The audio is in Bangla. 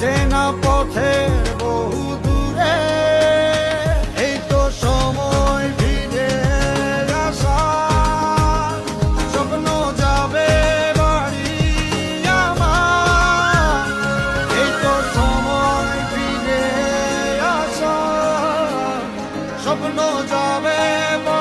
চেনা পথের বহু দূরে, এই তো সময় ভিড়ে আসা স্বপ্ন যাবে বাড়ি আমার, এই তো সময় ভিড়ে আসা স্বপ্ন যাবে বাড়ি